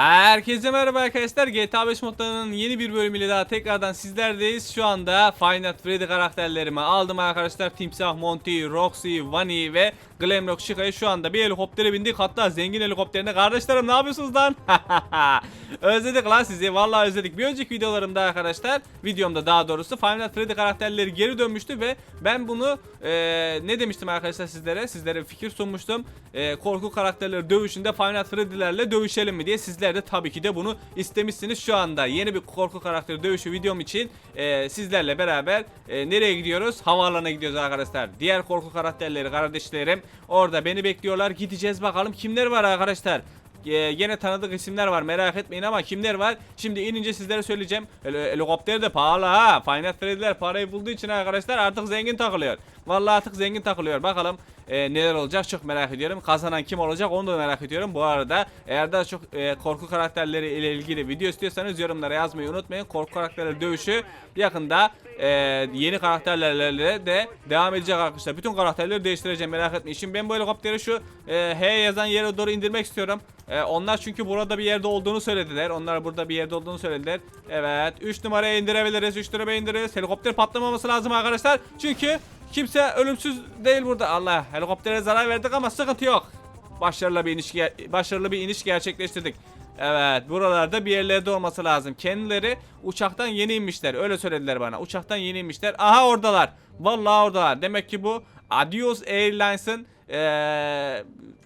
Herkese merhaba arkadaşlar. GTA 5 modlarının yeni bir bölümüyle daha tekrardan sizlerdeyiz. Şu anda Nights Freddy karakterlerimi aldım arkadaşlar. Timsah, Monty, Roxy, Vani ve Glamrock Chico'yu şu anda bir helikoptere bindik. Hatta zengin helikopterine. Kardeşlerim ne yapıyorsunuz lan? özledik lan sizi. Vallahi özledik. Bir önceki videolarımda arkadaşlar, videomda daha doğrusu Nights Freddy karakterleri geri dönmüştü ve ben bunu eee, ne demiştim arkadaşlar sizlere? Sizlere fikir sunmuştum. Eee, korku karakterleri dövüşünde Nights Freddy'lerle dövüşelim mi diye sizler de tabii ki de bunu istemişsiniz. Şu anda yeni bir korku karakteri dövüşü videom için eee, sizlerle beraber eee, nereye gidiyoruz? Havaalanına gidiyoruz arkadaşlar. Diğer korku karakterleri kardeşlerim orada beni bekliyorlar. Gideceğiz bakalım kimler var arkadaşlar. Ee, gene tanıdık isimler var merak etmeyin ama kimler var? Şimdi inince sizlere söyleyeceğim. Hel- helikopter de pahalı ha. Final Freddy'ler parayı bulduğu için arkadaşlar artık zengin takılıyor. Vallahi artık zengin takılıyor. Bakalım e, neler olacak çok merak ediyorum. Kazanan kim olacak onu da merak ediyorum. Bu arada eğer daha çok e, korku karakterleri ile ilgili video istiyorsanız yorumlara yazmayı unutmayın. Korku karakterleri dövüşü yakında e, yeni karakterlerle de devam edecek arkadaşlar. Bütün karakterleri değiştireceğim merak etmeyin. Şimdi ben bu helikopteri şu e, H yazan yere doğru indirmek istiyorum. E, onlar çünkü burada bir yerde olduğunu söylediler. Onlar burada bir yerde olduğunu söylediler. Evet 3 numaraya indirebiliriz. 3 numaraya indiririz. Helikopter patlamaması lazım arkadaşlar. Çünkü kimse ölümsüz değil burada. Allah helikoptere zarar verdik ama sıkıntı yok. Başarılı bir iniş başarılı bir iniş gerçekleştirdik. Evet buralarda bir yerlerde olması lazım. Kendileri uçaktan yeni inmişler. Öyle söylediler bana. Uçaktan yeni inmişler. Aha oradalar. Vallahi oradalar. Demek ki bu Adios Airlines'ın eee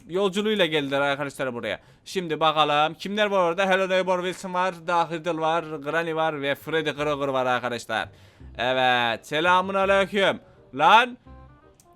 yolculuğuyla geldiler arkadaşlar buraya. Şimdi bakalım kimler var orada? Hello Neighbor Wilson var, Dahidil var, Granny var ve Freddy Krueger var arkadaşlar. Evet selamun aleyküm. Lan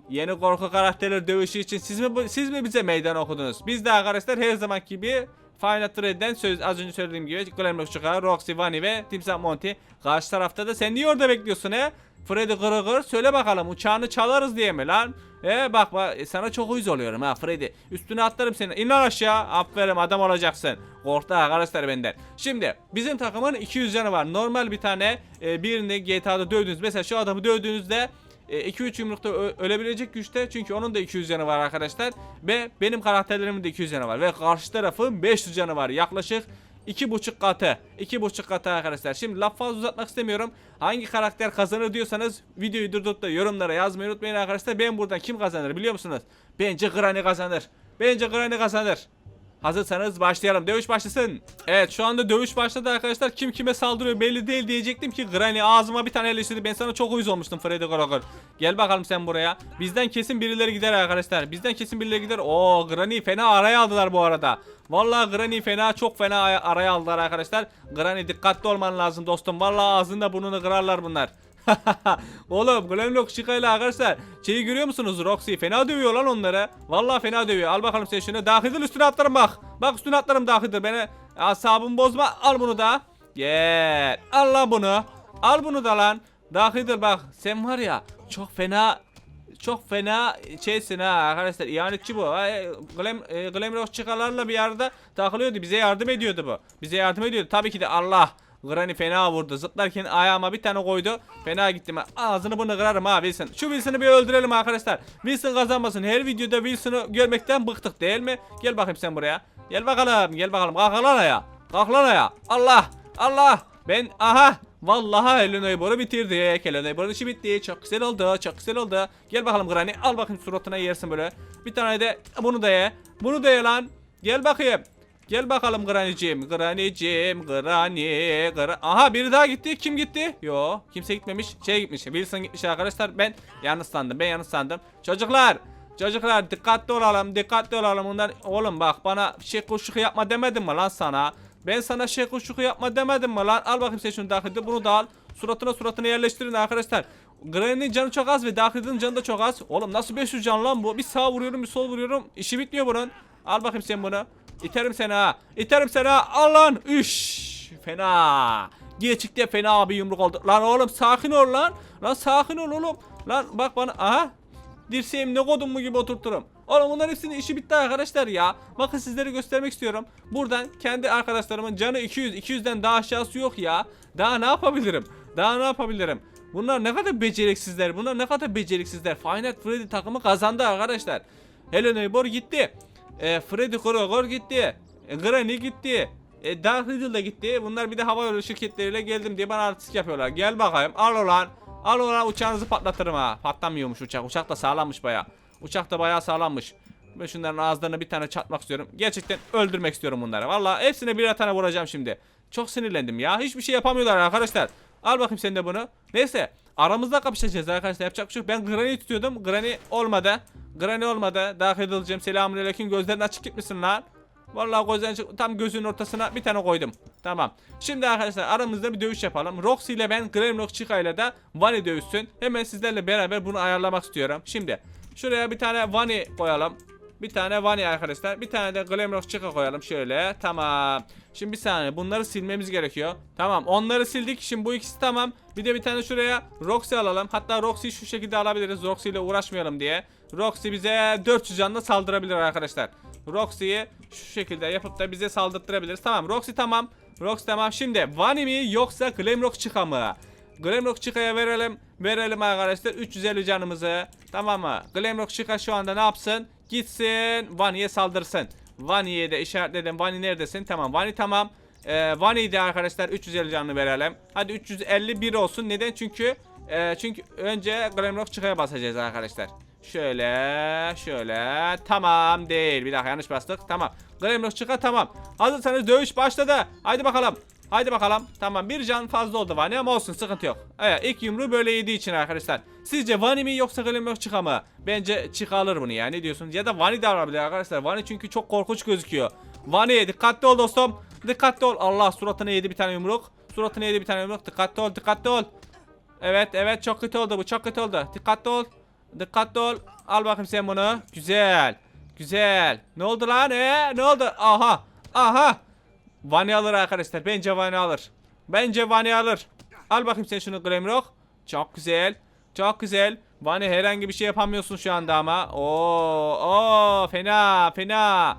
Yeni korku karakterleri dövüşü için siz mi siz mi bize meydan okudunuz? Biz de arkadaşlar her zaman gibi Final Thread'den söz az önce söylediğim gibi Glamrock Chica, Roxy, Vani ve Timsah Monty. Karşı tarafta da sen niye orada bekliyorsun he? Freddy Krueger söyle bakalım uçağını çalarız diye mi lan? E bak bak e, sana çok uyuz oluyorum ha Freddy. Üstüne atlarım seni. İn lan aşağı. Aferin adam olacaksın. Korktu arkadaşlar benden. Şimdi bizim takımın 200 canı var. Normal bir tane e, birini GTA'da dövdünüz. Mesela şu adamı dövdüğünüzde 2-3 yumrukta ö- ölebilecek güçte. Çünkü onun da 200 canı var arkadaşlar. Ve benim karakterlerimin de 200 canı var. Ve karşı tarafın 500 canı var. Yaklaşık 2.5 katı 2.5 katı arkadaşlar. Şimdi laf fazla uzatmak istemiyorum. Hangi karakter kazanır diyorsanız videoyu durdurup da yorumlara yazmayı unutmayın arkadaşlar. Ben buradan kim kazanır biliyor musunuz? Bence Granny kazanır. Bence Granny kazanır Hazırsanız başlayalım. Dövüş başlasın. Evet şu anda dövüş başladı arkadaşlar. Kim kime saldırıyor belli değil diyecektim ki Granny ağzıma bir tane eleştirdi. Ben sana çok uyuz olmuştum Freddy Krueger. Gel bakalım sen buraya. Bizden kesin birileri gider arkadaşlar. Bizden kesin birileri gider. Oo Granny fena araya aldılar bu arada. Vallahi Granny fena çok fena ay- araya aldılar arkadaşlar. Granny dikkatli olman lazım dostum. Vallahi ağzında burnunu kırarlar bunlar. Oğlum Glamlock Chica arkadaşlar şeyi görüyor musunuz? Roxy fena dövüyor lan onları Vallahi fena dövüyor. Al bakalım sen şunu. Dahidil üstüne atlarım bak. Bak üstüne atlarım Dahidil beni asabımı bozma. Al bunu da. Gel. Al lan bunu. Al bunu da lan. Dahidil bak sen var ya çok fena çok fena şeysin ha arkadaşlar. İhanetçi bu. Glam, e, Glamrock çıkalarla bir yerde takılıyordu. Bize yardım ediyordu bu. Bize yardım ediyordu. Tabii ki de Allah. Granny fena vurdu. Zıplarken ayağıma bir tane koydu. Fena gittim. Ağzını bunu kırarım ha Wilson. Şu Wilson'ı bir öldürelim arkadaşlar. Wilson kazanmasın. Her videoda Wilson'ı görmekten bıktık değil mi? Gel bakayım sen buraya. Gel bakalım. Gel bakalım. Kalk lan ayağa. Kalk lan ayağa. Allah. Allah. Ben aha. Vallahi Hello Neighbor'u bitirdik. Hello Neighbor'un işi bitti. Çok güzel oldu. Çok güzel oldu. Gel bakalım Granny. Al bakayım suratına yersin böyle. Bir tane de bunu da ye. Bunu da ye lan. Gel bakayım. Gel bakalım Granny'cim. Granny'cim. Granny. Gra Aha biri daha gitti. Kim gitti? Yo. Kimse gitmemiş. Şey gitmiş. Wilson gitmiş arkadaşlar. Ben yanlış sandım. Ben yanlış sandım. Çocuklar. Çocuklar dikkatli olalım. Dikkatli olalım. Bunlar oğlum bak bana şey kuşluk yapma demedim mi lan sana? Ben sana şey kuşluk yapma demedim mi lan? Al bakayım sen şunu dahilde. Bunu da al. Suratına suratına yerleştirin arkadaşlar. Granny'nin canı çok az ve Dahil'in canı da çok az. Oğlum nasıl 500 can lan bu? Bir sağ vuruyorum bir sol vuruyorum. İşi bitmiyor bunun. Al bakayım sen bunu. İterim seni ha. İterim seni ha. Al lan. Üş. Fena. Gerçekten fena bir yumruk oldu. Lan oğlum sakin ol lan. Lan sakin ol oğlum. Lan bak bana. Aha. Dirseğim ne kodum mu gibi oturturum. Oğlum bunların hepsinin işi bitti arkadaşlar ya. Bakın sizlere göstermek istiyorum. Buradan kendi arkadaşlarımın canı 200. 200'den daha aşağısı yok ya. Daha ne yapabilirim? Daha ne yapabilirim? Bunlar ne kadar beceriksizler. Bunlar ne kadar beceriksizler. Final Freddy takımı kazandı arkadaşlar. Hello Neighbor gitti. E, Freddy Krueger gitti. E, Granny gitti. E, Dark Riddle da gitti. Bunlar bir de hava yolu şirketleriyle geldim diye bana artistik yapıyorlar. Gel bakayım. Al ulan. Al ulan uçağınızı patlatırım ha. Patlamıyormuş uçak. Uçak da sağlammış baya. Uçak da bayağı sağlammış. Ben şunların ağızlarına bir tane çatmak istiyorum. Gerçekten öldürmek istiyorum bunları. Vallahi hepsine birer tane vuracağım şimdi. Çok sinirlendim ya. Hiçbir şey yapamıyorlar arkadaşlar. Al bakayım sen de bunu. Neyse. Aramızda kapışacağız arkadaşlar. Yapacak bir şey yok. Ben Granny tutuyordum. Granny olmadı. Granny olmadı. Daha edileceğim. Selamünaleyküm. Gözlerin açık gitmişsin lan. Vallahi gözlerin açık. Tam gözünün ortasına bir tane koydum. Tamam. Şimdi arkadaşlar aramızda bir dövüş yapalım. Roxy ile ben Grimlock Chica ile de Vani dövüşsün. Hemen sizlerle beraber bunu ayarlamak istiyorum. Şimdi şuraya bir tane Vani koyalım. Bir tane Vani arkadaşlar. Bir tane de Glamrock Chica koyalım şöyle. Tamam. Şimdi bir saniye bunları silmemiz gerekiyor. Tamam onları sildik. Şimdi bu ikisi tamam. Bir de bir tane şuraya Roxy alalım. Hatta Roxy'yi şu şekilde alabiliriz. Roxy ile uğraşmayalım diye. Roxy bize 400 canla saldırabilir arkadaşlar. Roxy'yi şu şekilde yapıp da bize saldırtırabiliriz. Tamam Roxy tamam. Roxy tamam. Şimdi Vani mi yoksa Glamrock Chica mı? Glamrock Chica'ya verelim. Verelim arkadaşlar 350 canımızı. Tamam mı? Glamrock Chica şu anda ne yapsın? Gitsin Vani'ye saldırsın. Vani'ye de işaretledim. Vani neredesin? Tamam Vani tamam. Ee, Vani'yi de arkadaşlar 350 canlı verelim. Hadi 351 olsun. Neden? Çünkü e, çünkü önce Glamrock Chica'ya basacağız arkadaşlar. Şöyle şöyle tamam değil bir dakika yanlış bastık tamam Glamrock Chica tamam hazırsanız dövüş başladı haydi bakalım Haydi bakalım. Tamam bir can fazla oldu Vani ama olsun sıkıntı yok. Evet ilk yumruğu böyle yediği için arkadaşlar. Sizce Vani mi yoksa Glamrock Chica mı? Bence Chica alır bunu ya ne diyorsunuz? Ya da Vani de alabilir arkadaşlar. Vani çünkü çok korkunç gözüküyor. Vani dikkatli ol dostum. Dikkatli ol. Allah suratına yedi bir tane yumruk. Suratına yedi bir tane yumruk. Dikkatli ol dikkatli ol. Evet evet çok kötü oldu bu çok kötü oldu. Dikkatli ol. Dikkatli ol. Al bakayım sen bunu. Güzel. Güzel. Ne oldu lan ee? Ne oldu? Aha. Aha. Vani alır arkadaşlar. Bence Vani alır. Bence Vani alır. Al bakayım sen şunu Glamrock. Çok güzel. Çok güzel. Vani herhangi bir şey yapamıyorsun şu anda ama. Oo, oo fena, fena.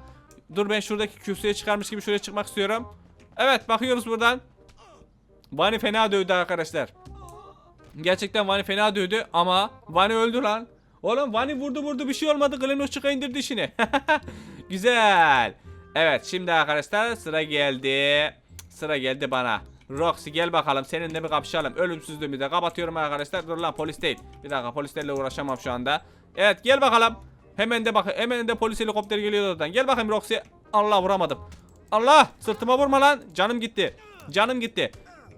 Dur ben şuradaki kürsüye çıkarmış gibi şuraya çıkmak istiyorum. Evet bakıyoruz buradan. Vani fena dövdü arkadaşlar. Gerçekten Vani fena dövdü ama Vani öldü lan. Oğlum Vani vurdu vurdu bir şey olmadı. Glamrock çıka indirdi işini. Güzel. Evet şimdi arkadaşlar sıra geldi. Sıra geldi bana. Roxy gel bakalım seninle bir kapışalım. Ölümsüzlüğümü de kapatıyorum arkadaşlar. Dur lan polis değil. Bir dakika polislerle uğraşamam şu anda. Evet gel bakalım. Hemen de bak hemen de polis helikopteri geliyor oradan. Gel bakayım Roxy. Allah vuramadım. Allah sırtıma vurma lan. Canım gitti. Canım gitti.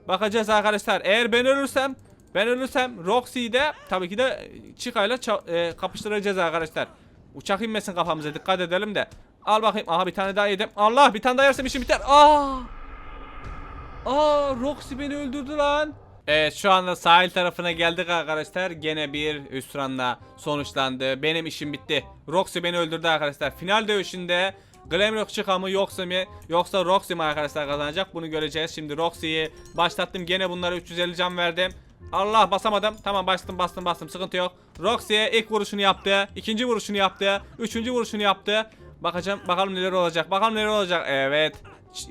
Bakacağız arkadaşlar. Eğer ben ölürsem ben ölürsem Roxy'yi de tabii ki de Chica e, kapıştıracağız arkadaşlar. Uçak inmesin kafamıza dikkat edelim de. Al bakayım. Aha bir tane daha yedim. Allah bir tane daha yersem işim biter. Aa! Aa Roxy beni öldürdü lan. Evet şu anda sahil tarafına geldik arkadaşlar. Gene bir hüsranla sonuçlandı. Benim işim bitti. Roxy beni öldürdü arkadaşlar. Final dövüşünde Glamrock Chica mı yoksa mı yoksa Roxy mi arkadaşlar kazanacak bunu göreceğiz. Şimdi Roxy'yi başlattım. Gene bunlara 350 can verdim. Allah basamadım. Tamam bastım bastım bastım sıkıntı yok. Roxy ilk vuruşunu yaptı. ikinci vuruşunu yaptı. Üçüncü vuruşunu yaptı. Bakacağım bakalım neler olacak. Bakalım neler olacak. Evet.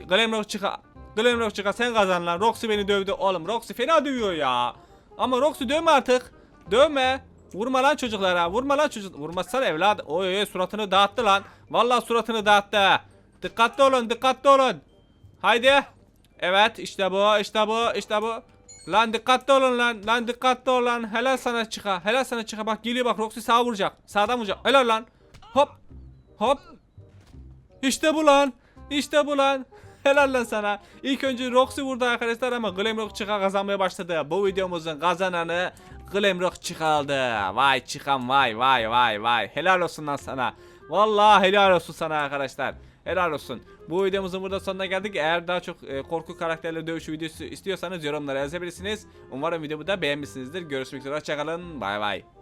Glamrock Chica. Glamrock Chica sen kazan lan. Roxy beni dövdü. Oğlum Roxy fena dövüyor ya. Ama Roxy dövme artık. Dövme. Vurma lan çocuklara. Vurma lan çocuk. Vurmazsan evladım. Oy oy suratını dağıttı lan. Vallahi suratını dağıttı. Dikkatli olun dikkatli olun. Haydi. Evet işte bu işte bu işte bu. Lan dikkatli olun lan. Lan dikkatli ol lan. Helal sana çıka. Helal sana çıka. Bak geliyor bak Roxy sağa vuracak. Sağdan vuracak. Helal lan. Hop. Hop. İşte bu lan. İşte bu lan. Helal lan sana. İlk önce Roxy vurdu arkadaşlar ama Glamrock Chica kazanmaya başladı. Bu videomuzun kazananı Glamrock Chica aldı. Vay çıkan vay vay vay vay. Helal olsun lan sana. Vallahi helal olsun sana arkadaşlar. Helal olsun. Bu videomuzun burada sonuna geldik. Eğer daha çok e, korku karakterleri dövüşü videosu istiyorsanız yorumlara yazabilirsiniz. Umarım videomu da beğenmişsinizdir. Görüşmek üzere. Hoşçakalın. Bay bay.